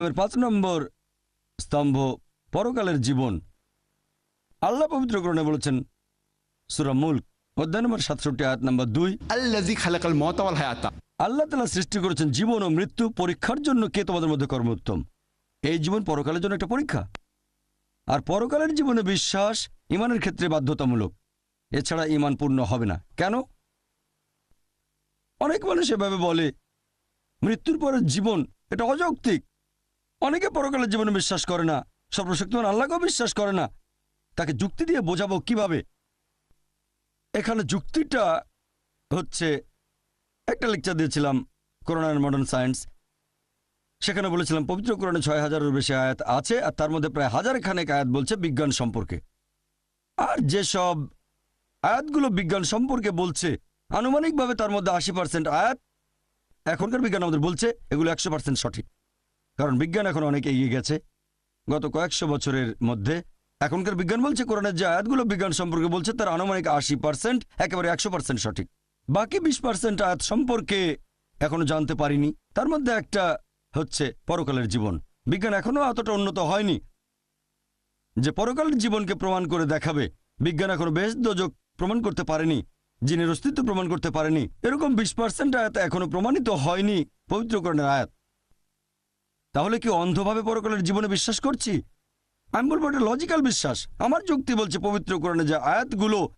পাঁচ নম্বর স্তম্ভ পরকালের জীবন। আল্লাহ পবিত্র গ্রহণে বলেছেন সুরামুল অধ্যায় নম্বর সাতষট্টি আয়াত নম্বর দুই। আল্লাহ তালা সৃষ্টি করেছেন জীবন ও মৃত্যু পরীক্ষার জন্য কে তোমাদের মধ্যে কর্মোত্তম? এই জীবন পরকালের জন্য একটা পরীক্ষা। আর পরকালের জীবনে বিশ্বাস ইমানের ক্ষেত্রে বাধ্যতামূলক। এছাড়া ইমান পূর্ণ হবে না। কেন? অনেক মানুষ এভাবে বলে মৃত্যুর পরের জীবন এটা অযৌক্তিক। অনেকে পরকালের জীবনে বিশ্বাস করে না, সর্বশক্তিমান আল্লাহকেও বিশ্বাস করে না। তাকে যুক্তি দিয়ে বোঝাবো কীভাবে? এখানে যুক্তিটা হচ্ছে, একটা লেকচার দিয়েছিলাম করোনা মডার্ন সায়েন্স সেখানে বলেছিলাম, পবিত্র কোরআনে ছয় হাজারের বেশি আয়াত আছে, আর তার মধ্যে প্রায় হাজার খানেক আয়াত বলছে বিজ্ঞান সম্পর্কে। আর যেসব আয়াতগুলো বিজ্ঞান সম্পর্কে বলছে, আনুমানিকভাবে তার মধ্যে আশি পার্সেন্ট আয়াত এখনকার বিজ্ঞান আমাদের বলছে, এগুলো একশো পার্সেন্ট সঠিক। কারণ বিজ্ঞান এখন অনেক এগিয়ে গেছে। গত কয়েকশো বছরের মধ্যে এখনকার বিজ্ঞান বলছে, কোরআনের যে আয়াতগুলো বিজ্ঞান সম্পর্কে বলছে, তার আনুমানিক আশি পার্সেন্ট একেবারে একশো পার্সেন্ট সঠিক। বাকি বিশ পার্সেন্ট আয়াত সম্পর্কে এখনও জানতে পারিনি। তার মধ্যে একটা হচ্ছে পরকালের জীবন। বিজ্ঞান এখনও এতটা উন্নত হয়নি যে পরকালের জীবনকে প্রমাণ করে দেখাবে। বিজ্ঞান এখনও বেশ দোজক প্রমাণ করতে পারেনি, জিনের অস্তিত্ব প্রমাণ করতে পারেনি। এরকম বিশ পার্সেন্ট আয়াত এখনও প্রমাণিত হয়নি পবিত্রকরণের আয়াত। তাহলে কি অন্ধভাবে পরকালের জীবনে বিশ্বাস করছি? আমি বলব এটা লজিক্যাল বিশ্বাস। আমার যুক্তি বলছে পবিত্রকরণে যে আয়াতগুলো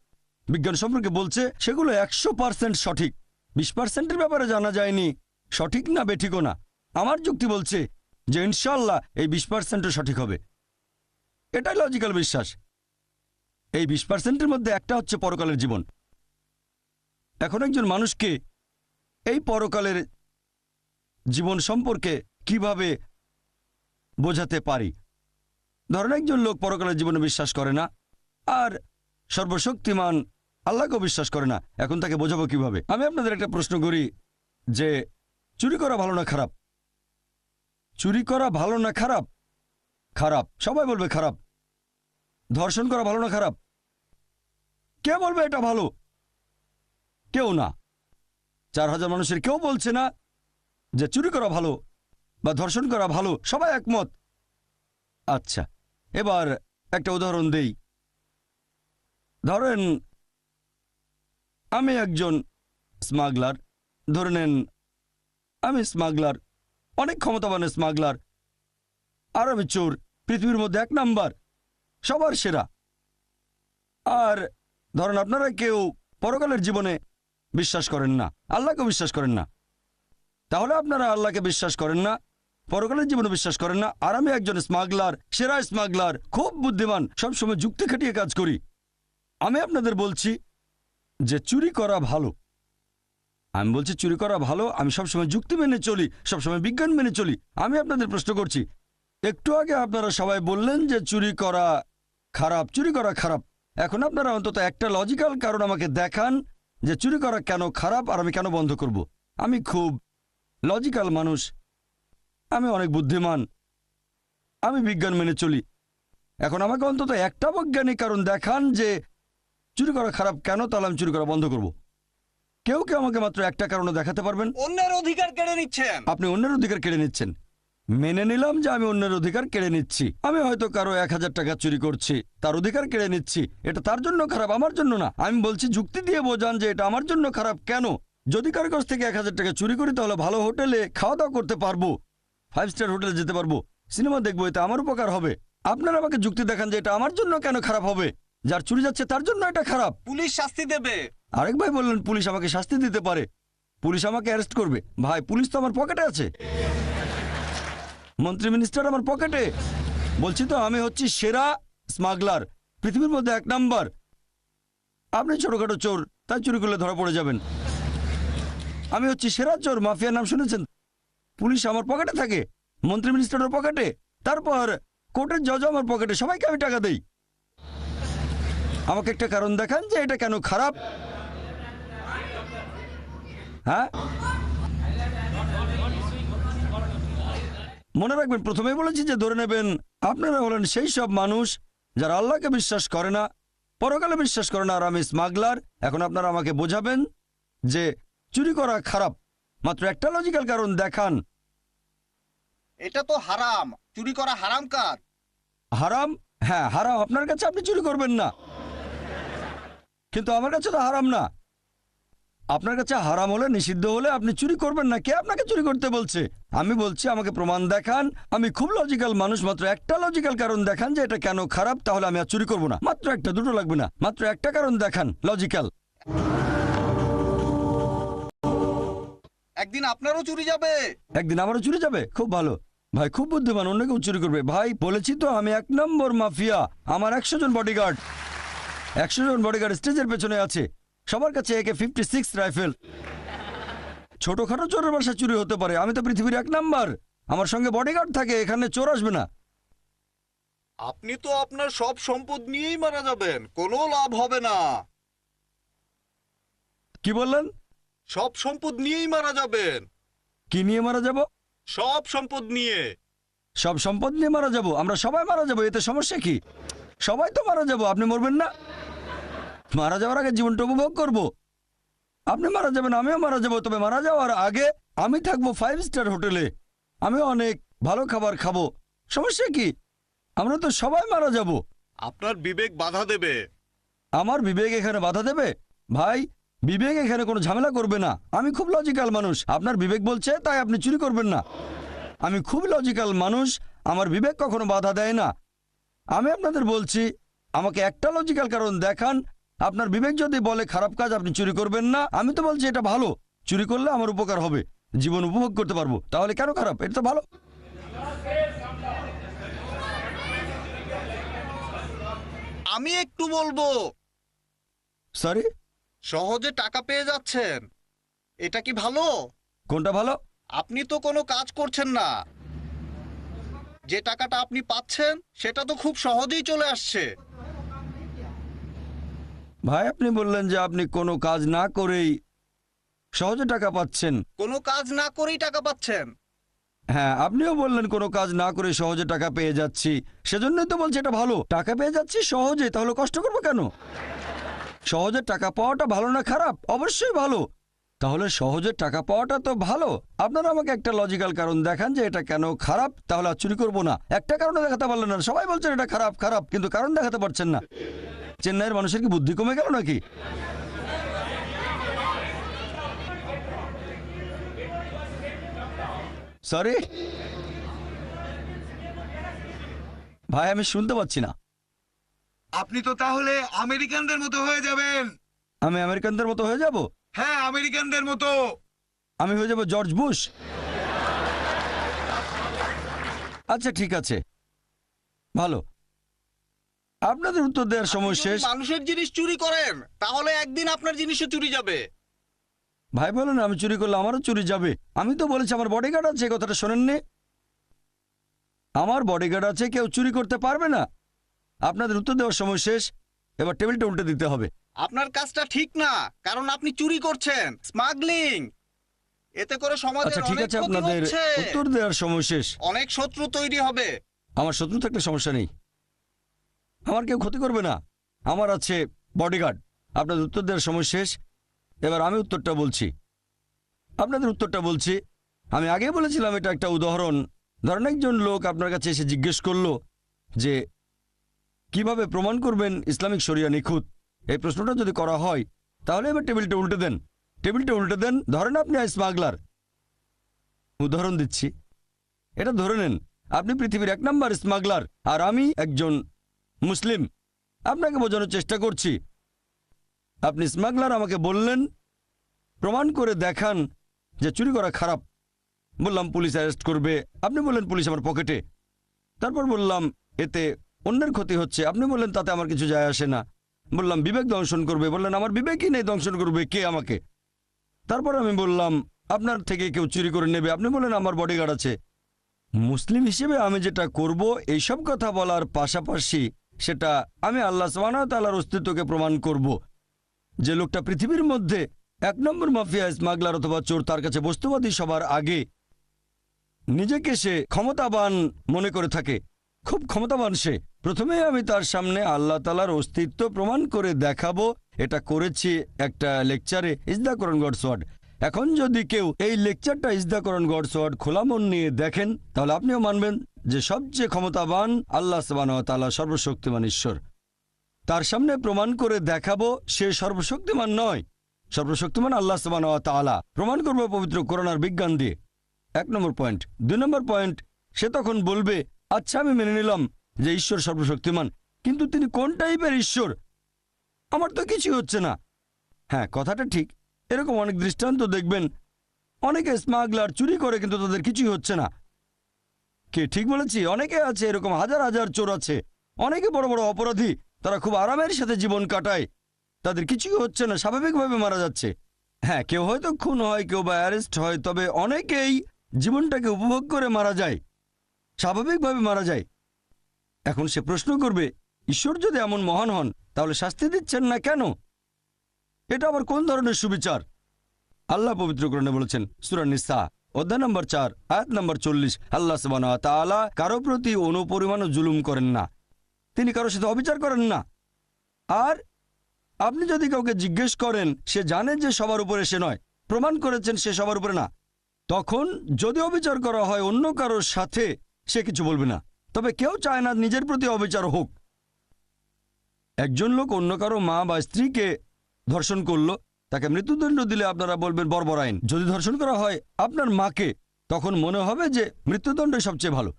বিজ্ঞান সম্পর্কে বলছে, সেগুলো একশো পার্সেন্ট সঠিক। বিশ পার্সেন্টের ব্যাপারে জানা যায়নি। সঠিক না বেঠিকও না। আমার যুক্তি বলছে যে ইনশাল্লাহ এই বিশ পার্সেন্টও সঠিক হবে। এটাই লজিক্যাল বিশ্বাস। এই বিশ পার্সেন্টের মধ্যে একটা হচ্ছে পরকালের জীবন। এখন একজন মানুষকে এই পরকালের জীবন সম্পর্কে কীভাবে বোঝাতে পারি? ধরেন একজন লোক পরকালের জীবনে বিশ্বাস করে না, আর সর্বশক্তিমান আল্লাহকেও বিশ্বাস করে না। এখন তাকে বোঝাবো কীভাবে? আমি আপনাদের একটা প্রশ্ন করি যে, চুরি করা ভালো না খারাপ? চুরি করা ভালো না খারাপ? খারাপ। সবাই বলবে খারাপ। ধর্ষণ করা ভালো না খারাপ? কে বলবে এটা ভালো? কেউ না। চার হাজার মানুষের কেউ বলছে না যে, চুরি করা ভালো বা ধর্ষণ করা ভালো, সবাই একমত। আচ্ছা এবার একটা উদাহরণ দেই। ধরেন, আমি একজন স্মাগলার ধরে নেন, আমি স্মাগলার অনেক ক্ষমতাবান স্মাগলার আর আমি চোর, পৃথিবীর মধ্যে এক নাম্বার, সবার সেরা। আর ধরেন, আপনারা কেউ পরকালের জীবনে বিশ্বাস করেন না আল্লাহকে বিশ্বাস করেন না। তাহলে আপনারা আল্লাহকে বিশ্বাস করেন না পরকালের জীবনে বিশ্বাস করেন না। আর আমি একজন স্মাগলার সেরা স্মাগলার খুব বুদ্ধিমান, সবসময় যুক্তি খাটিয়ে কাজ করি। আমি আপনাদের বলছি যে চুরি করা ভালো। আমি বলছি চুরি করা ভালো, আমি সবসময় যুক্তি মেনে চলি, সবসময় বিজ্ঞান মেনে চলি। আমি আপনাদের প্রশ্ন করছি, একটু আগে আপনারা সবাই বললেন যে চুরি করা খারাপ, চুরি করা খারাপ। এখন আপনারা অন্তত একটা লজিক্যাল কারণ আমাকে দেখান যে চুরি করা কেন খারাপ আর আমি কেন বন্ধ করব। আমি খুব লজিক্যাল মানুষ। আমি অনেক বুদ্ধিমান। আমি বিজ্ঞান মেনে চলি। এখন আমাকে অন্তত একটা বৈজ্ঞানিক কারণ দেখান যে চুরি করা খারাপ কেন তাহলে আমি চুরি করা বন্ধ করব। কেউ কেউ আমাকে মাত্র একটা কারণে দেখাতে পারবেন? অন্যের অধিকার কেড়ে নিচ্ছেন। আপনি অন্যের অধিকার কেড়ে নিচ্ছেন। মেনে নিলাম যে আমি অন্যের অধিকার কেড়ে নিচ্ছি। আমি হয়তো কারও এক হাজার টাকা চুরি করছি তার অধিকার কেড়ে নিচ্ছি। এটা তার জন্য খারাপ আমার জন্য না। আমি বলছি যুক্তি দিয়ে বোঝান যে এটা আমার জন্য খারাপ কেন? যদি কারও কাছ থেকে এক হাজার টাকা চুরি করি তাহলে ভালো হোটেলে খাওয়া দাওয়া করতে পারব। ফাইভ স্টার হোটেলে যেতে পারব। সিনেমা দেখব এতে আমার উপকার হবে। আপনারা আমাকে যুক্তি দেখান যে এটা আমার জন্য কেন খারাপ হবে। যার চুরি যাচ্ছে তার জন্য এটা খারাপ। পুলিশ শাস্তি দেবে। আরেক ভাই বললেন পুলিশ আমাকে শাস্তি দিতে পারে। পুলিশ আমাকে অ্যারেস্ট করবে। ভাই পুলিশ তো আমার পকেটে আছে। মন্ত্রী মিনিস্টার আমার পকেটে। বলছি তো আমি হচ্ছি সেরা স্মাগলার পৃথিবীর মধ্যে এক নাম্বার। আপনি ছোটখাটো চোর তাই চুরি করলে ধরা পড়ে যাবেন। আমি হচ্ছি সেরা চোর মাফিয়ার নাম শুনেছেন? পুলিশ আমার পকেটে থাকে, মন্ত্রী মিনিস্টারের পকেটে, তারপর কোর্টের জজ আমার পকেটে, সবাইকে আমি টাকা দেই। আমাকে একটা কারণ দেখান যে এটা কেন খারাপ? হ্যাঁ? মনে রাখবেন, প্রথমেই বলেছি যে ধরে নেবেন, আপনারা হলেন সেই সব মানুষ যারা আল্লাহকে বিশ্বাস করে না, পরকালে বিশ্বাস করে না, আর আমি স্মাগলার এখন আপনারা আমাকে বোঝাবেন যে চুরি করা খারাপ। মাত্র একটা লজিক্যাল কারণ দেখান। এটা তো হারাম। চুরি করা হারাম কাজ হারাম? হ্যাঁ হারাম। আপনার কাছে আপনি চুরি করবেন না। কিন্তু আমার কাছে তো হারাম না। আপনার কাছে হারাম হলে নিষিদ্ধ হলে আপনি চুরি করবেন না। কে আপনাকে চুরি করতে বলছে? আমি বলছি আমাকে প্রমাণ দেখান। আমি খুব লজিক্যাল মানুষ মাত্র একটা লজিক্যাল কারণ দেখান যে এটা কেন খারাপ তাহলে আমি আর চুরি করব না। মাত্র একটা দুটো লাগবে না। মাত্র একটা কারণ দেখান লজিক্যাল একদিন আপনারও চুরি যাবে। একদিন আমারও চুরি যাবে? খুব ভালো। ভাই খুব বুদ্ধিমান অন্য কেউ চুরি করবে। ভাই বলেছি তো আমি এক নম্বর মাফিয়া। আমার একশো জন বডিগার্ড একশো জন বডিগার্ড স্টেজের পেছনে আছে। সবার কাছে একে ফিফটি সিক্স রাইফেল ছোটখাটো চোরের বাসা চুরি হতে পারে। আমি তো পৃথিবীর এক নাম্বার। আমার সঙ্গে বডিগার্ড থাকে এখানে চোর আসবে না। আপনি তো আপনার সব সম্পদ নিয়েই মারা যাবেন। কোনো লাভ হবে না। কি বললেন? সব সম্পদ নিয়েই মারা যাবেন। কি নিয়ে মারা যাব? সব সম্পদ নিয়ে। সব সম্পদ নিয়ে মারা যাব? আমরা সবাই মারা যাব এতে সমস্যা কি? সবাই তো মারা যাব আপনি মরবেন না। মারা যাওয়ার আগে জীবনটা উপভোগ করব। আপনি মারা যাবেন আমিও মারা যাব তবে মারা যাওয়ার আগে আমি থাকব ফাইভ স্টার হোটেলে আমি অনেক ভালো খাবার খাব। সমস্যা কি? আমরা তো সবাই মারা যাব। আপনার বিবেক বাধা দেবে। আমার বিবেক এখানে বাধা দেবে? ভাই বিবেক এখানে কোনো ঝামেলা করবে না। আমি খুব লজিক্যাল মানুষ। আপনার বিবেক বলছে তাই আপনি চুরি করবেন না। আমি খুব লজিক্যাল মানুষ আমার বিবেক কখনো বাধা দেয় না। আমি আপনাদের বলছি আমাকে একটা লজিক্যাল কারণ দেখান। আপনার বিবেক যদি বলে খারাপ কাজ আপনি চুরি করবেন না। আমি তো বলছি এটা ভালো। চুরি করলে আমার উপকার হবে। জীবন উপভোগ করতে পারব। তাহলে কেন খারাপ? এটা তো ভালো। আমি একটু বলব। সরি সহজে টাকা পেয়ে যাচ্ছেন। এটা কি ভালো? কোনটা ভালো? আপনি তো কোনো কাজ করছেন না। যে টাকাটা আপনি পাচ্ছেন সেটা তো খুব সহজেই চলে আসছে। ভাই আপনি বললেন যে আপনি কোনো কাজ না করেই সহজে টাকা পাচ্ছেন। কোনো কাজ না করেই টাকা পাচ্ছেন। হ্যাঁ আপনিও বললেন কোনো কাজ না করে সহজে টাকা পেয়ে যাচ্ছি। সেজন্যই তো বলছি এটা ভালো। টাকা পেয়ে যাচ্ছি সহজে তাহলে কষ্ট করব কেন? সহজে টাকা পাওয়াটা ভালো না খারাপ? অবশ্যই ভালো। তাহলে সহজে টাকা পাওয়াটা তো ভালো। আপনারা আমাকে একটা লজিক্যাল কারণ দেখান যে এটা কেন খারাপ, তাহলে আর চুরি করব না। একটা কারণে দেখাতে পারলেন না। সবাই বলছেন এটা খারাপ খারাপ, কিন্তু কারণ দেখাতে পারছেন না। চেন্নাইয়ের মানুষের কি বুদ্ধি কমে গেল নাকি? সরি ভাই, আমি শুনতে পাচ্ছি না। আপনি তো তাহলে আমেরিকানদের মতো হয়ে যাবেন। আমি আমেরিকানদের মতো হয়ে যাব? হ্যাঁ আমেরিকানদের মতো। আমি হয়ে যাব জর্জ বুশ? আচ্ছা ঠিক আছে। ভালো। আপনাদের উত্তর দেওয়ার সময় শেষ। মানুষের জিনিস চুরি করেন তাহলে একদিন আপনার জিনিসও চুরি যাবে। ভাই বলেন আমি চুরি করলে আমারও চুরি যাবে। আমি তো বলেছি আমার বডিগার্ড আছে কথাটা শোনেননি। আমার বডিগার্ড আছে কেউ চুরি করতে পারবে না। আপনাদের উত্তর দেওয়ার সময় শেষ। এবার টেবিলটা উল্টে দিতে হবে। আপনার কাজটা ঠিক না কারণ আপনি চুরি করছেন স্মাগলিং এতে করে সমাজের আচ্ছা ঠিক আছে আপনাদের উত্তর দেওয়ার সময় শেষ। অনেক শত্রু তৈরি হবে। আমার শত্রু থাকলে সমস্যা নেই। আমার কেউ ক্ষতি করবে না। আমার আছে বডিগার্ড আপনাদের উত্তর দেওয়ার সময় শেষ। এবার আমি উত্তরটা বলছি। আপনাদের উত্তরটা বলছি। আমি আগে বলেছিলাম এটা একটা উদাহরণ। ধরেন একজন লোক আপনার কাছে এসে জিজ্ঞেস করল যে কীভাবে প্রমাণ করবেন ইসলামিক শরিয়া নিখুঁত? এই প্রশ্নটা যদি করা হয়, তাহলে এবার টেবিলটা উল্টে দেন। টেবিলটা উল্টে দেন, ধরেন আপনি স্মাগলার। উদাহরণ দিচ্ছি। এটা ধরে নেন, আপনি পৃথিবীর এক নম্বর স্মাগলার, আর আমি একজন মুসলিম। আপনাকে বোঝানোর চেষ্টা করছি। আপনি স্মাগলার আমাকে বললেন, প্রমাণ করে দেখান যে চুরি করা খারাপ। বললাম, পুলিশ অ্যারেস্ট করবে। আপনি বললেন, পুলিশ আমার পকেটে। তারপর বললাম, এতে অন্যের ক্ষতি হচ্ছে। আপনি বললেন, তাতে আমার কিছু যায় আসে না। বললাম, বিবেক দংশন করবে। বললেন, আমার বিবেকই নেই দংশন করবে, কে আমাকে? তারপর আমি বললাম, আপনার থেকে কেউ চুরি করে নেবে। আপনি বললেন, আমার বডিগার্ড আছে। মুসলিম হিসেবে আমি যেটা করব, এইসব কথা বলার পাশাপাশি সেটা আমি আল্লাহ তাআলার অস্তিত্বকে প্রমাণ করব। যে লোকটা পৃথিবীর মধ্যে এক নম্বর মাফিয়া, স্মাগলার অথবা চোর, তার কাছে বস্তুবাদী সবার আগে নিজেকে সে ক্ষমতাবান মনে করে থাকে। খুব ক্ষমতাবান সে। প্রথমে আমি তার সামনে আল্লাহ তালার অস্তিত্ব প্রমাণ করে দেখাবো। এটা করেছি একটা লেকচারে is the Quran God's word এখন যদি কেউ এই লেকচারটা ইসদাকরণ গডস ওয়ার্ড খোলা মন নিয়ে দেখেন, তাহলে আপনিও মানবেন যে সবচেয়ে ক্ষমতাবান আল্লাহ তালা সর্বশক্তিমান ঈশ্বর। তার সামনে প্রমাণ করে দেখাবো সে সর্বশক্তিমান নয়। সর্বশক্তিমান আল্লাহ তালা প্রমাণ করব পবিত্র করোনার বিজ্ঞান দিয়ে। এক নম্বর পয়েন্ট। দুই নম্বর পয়েন্ট, সে তখন বলবে আচ্ছা আমি মেনে নিলাম যে ঈশ্বর সর্বশক্তিমান। কিন্তু তিনি কোন টাইপের ঈশ্বর? আমার তো কিছুই হচ্ছে না। হ্যাঁ কথাটা ঠিক। এরকম অনেক দৃষ্টান্ত দেখবেন। অনেকে স্মাগলার চুরি করে, কিন্তু তাদের কিছুই হচ্ছে না। কে ঠিক বলেছি? অনেকে আছে, এরকম হাজার হাজার চোর আছে। অনেকে বড় বড় অপরাধী, তারা খুব আরামের সাথে জীবন কাটায়। তাদের কিছুই হচ্ছে না, স্বাভাবিকভাবে মারা যাচ্ছে। হ্যাঁ কেউ হয়তো খুন হয়, কেউ বা অ্যারেস্ট হয়, তবে অনেকেই জীবনটাকে উপভোগ করে মারা যায়। স্বাভাবিকভাবে মারা যায়। এখন সে প্রশ্ন করবে, ঈশ্বর যদি এমন মহান হন, তাহলে শাস্তি দিচ্ছেন না কেন? এটা আবার কোন ধরনের সুবিচার? আল্লাহ পবিত্র গ্রহণে বলেছেন, সুরা নিসা, অধ্যায় নম্বর চার, আয়াত নম্বর চল্লিশ, আল্লাহ সবান কারও প্রতি অনুপরিমাণও জুলুম করেন না। তিনি কারোর সাথে অবিচার করেন না। আর আপনি যদি কাউকে জিজ্ঞেস করেন, সে জানে যে সবার উপরে সে নয়। প্রমাণ করেছেন সে সবার উপরে না। তখন যদি অবিচার করা হয় অন্য কারোর সাথে সে কিছু বলবে না। তবে কেউ চায় না নিজের প্রতি অবিচার হোক। একজন লোক অন্য কারও মা বা স্ত্রীকে ধর্ষণ করল, তাকে মৃত্যুদণ্ড দিলে আপনারা বলবেন বর্বর আইন। যদি ধর্ষণ করা হয় আপনার মাকে, তখন মনে হবে যে মৃত্যুদণ্ড সবচেয়ে ভালো।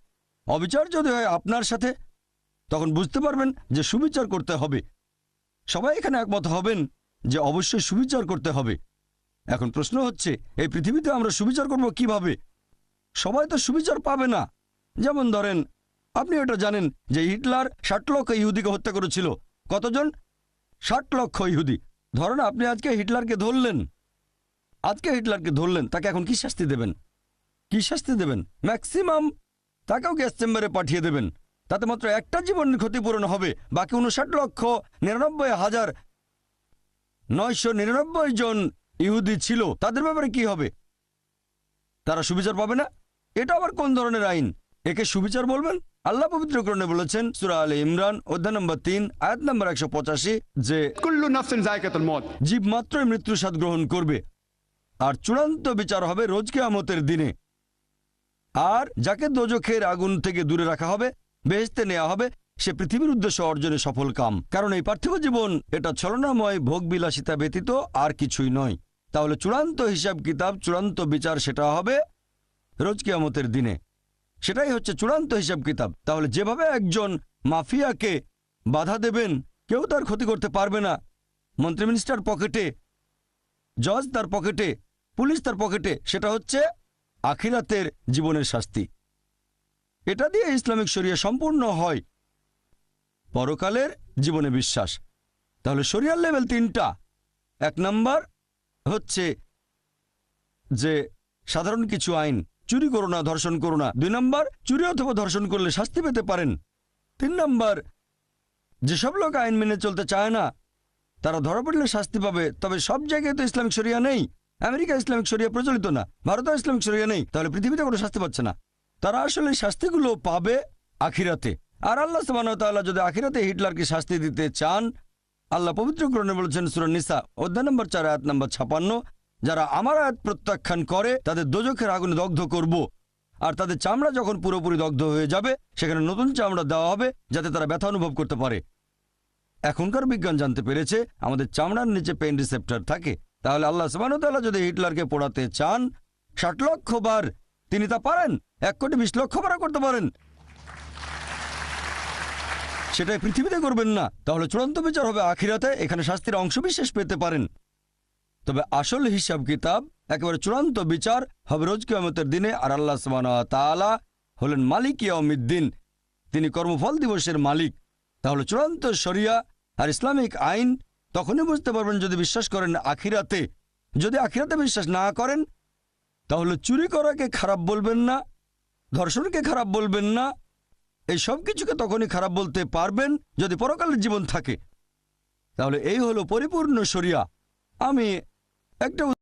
অবিচার যদি হয় আপনার সাথে, তখন বুঝতে পারবেন যে সুবিচার করতে হবে। সবাই এখানে একমত হবেন যে অবশ্যই সুবিচার করতে হবে। এখন প্রশ্ন হচ্ছে, এই পৃথিবীতে আমরা সুবিচার করব কীভাবে? সবাই তো সুবিচার পাবে না। যেমন ধরেন, আপনি এটা জানেন যে হিটলার ষাট লক্ষ ইহুদিকে হত্যা করেছিল। কতজন? ষাট লক্ষ ইহুদি। ধরেন আপনি আজকে হিটলারকে ধরলেন। আজকে হিটলারকে ধরলেন, তাকে এখন কি শাস্তি দেবেন? কি শাস্তি দেবেন? ম্যাক্সিমাম তাকেও গ্যাস চেম্বারে পাঠিয়ে দেবেন। তাতে মাত্র একটা জীবনের ক্ষতিপূরণ হবে, বাকি উনষাট লক্ষ নিরানব্বই হাজার নয়শো নিরানব্বই জন ইহুদি ছিল। তাদের ব্যাপারে কি হবে? তারা সুবিচার পাবে না? এটা আবার কোন ধরনের আইন? একে সুবিচার বলবেন? আল্লাহ পবিত্র কর্ণে বলেছেন সুরা আলী ইমরান অধ্যায় নম্বর তিন আয়াত নম্বর একশো পঁচাশি যে জীব মাত্রই মৃত্যু স্বাদ গ্রহণ করবে আর চূড়ান্ত বিচার হবে রোজ কেয়ামতের দিনে। আর যাকে দোজখের আগুন থেকে দূরে রাখা হবে বেহেস্তে নেওয়া হবে সে পৃথিবীর উদ্দেশ্য অর্জনে সফল কাম। কারণ এই পার্থিব জীবন এটা ছলনাময় ভোগবিলাসিতা ব্যতীত আর কিছুই নয়। তাহলে চূড়ান্ত হিসাব কিতাব চূড়ান্ত বিচার সেটা হবে রোজ কেয়ামতের দিনে। সেটাই হচ্ছে চূড়ান্ত হিসাব কিতাব। তাহলে যেভাবে একজন মাফিয়াকে বাধা দেবেন, কেউ তার ক্ষতি করতে পারবে না। মন্ত্রী মিনিস্টার পকেটে, জজ তার পকেটে, পুলিশ তার পকেটে, সেটা হচ্ছে আখিরাতের জীবনের শাস্তি। এটা দিয়ে ইসলামিক শরিয়া সম্পূর্ণ হয়। পরকালের জীবনে বিশ্বাস। তাহলে শরিয়ার লেভেল তিনটা। এক নাম্বার হচ্ছে যে সাধারণ কিছু আইন চুরি করো না, ধর্ষণ করো না। দুই নম্বর, চুরি অথবা ধর্ষণ করলে শাস্তি পেতে পারেন। তিন নম্বর, যেসব লোক আইন মেনে চলতে চায় না, তারা ধরা পড়লে শাস্তি পাবে। তবে সব জায়গায় তো ইসলামিক শরিয়া নেই। আমেরিকা ইসলামিক শরিয়া প্রচলিত না, ভারতও ইসলামিক শরিয়া নেই, তাহলে পৃথিবীতে কোনো শাস্তি পাচ্ছে না। তারা আসলে শাস্তিগুলো পাবে আখিরাতে। আর আল্লাহ সুবাহতাল্লাহ যদি আখিরাতে হিটলারকে শাস্তি দিতে চান, আল্লাহ পবিত্র গ্রহণে বলেছেন, সুর নিসা, অধ্যায় নম্বর চার, আয়াত নম্বর ছাপান্ন যারা আমার আয়াত প্রত্যাখ্যান করে, তাদের দোজখের আগুনে দগ্ধ করব। আর তাদের চামড়া যখন পুরোপুরি দগ্ধ হয়ে যাবে, সেখানে নতুন চামড়া দেওয়া হবে, যাতে তারা ব্যথা অনুভব করতে পারে। এখনকার বিজ্ঞান জানতে পেরেছে, আমাদের চামড়ার নিচে পেন রিসেপ্টার থাকে। তাহলে আল্লাহ সুবাহতাল্লাহ যদি হিটলারকে পড়াতে চান, ষাট লক্ষ বার, তিনি তা পারেন। এক কোটি বিশ লক্ষ বার করতে পারেন। সেটাই পৃথিবীতে করবেন না। তাহলে চূড়ান্ত বিচার হবে আখিরাতে, এখানে শাস্তির অংশবিশেষ পেতে পারেন। তবে আসল হিসাব কিতাব একেবারে চূড়ান্ত বিচার হবে রোজ কিয়ামতের দিনে আর আল্লাহ ওয়া তাআলা হলেন মালিক ইয়াউমিদ্দিন তিনি কর্মফল দিবসের মালিক। তাহলে চূড়ান্ত শরিয়া আর ইসলামিক আইন তখনই বুঝতে পারবেন যদি বিশ্বাস করেন আখিরাতে। যদি আখিরাতে বিশ্বাস না করেন, তাহলে চুরি করাকে খারাপ বলবেন না, ধর্ষণকে খারাপ বলবেন না। এই সব কিছুকে তখনই খারাপ বলতে পারবেন যদি পরকালের জীবন থাকে। তাহলে এই হলো পরিপূর্ণ শরিয়া। আমি একটা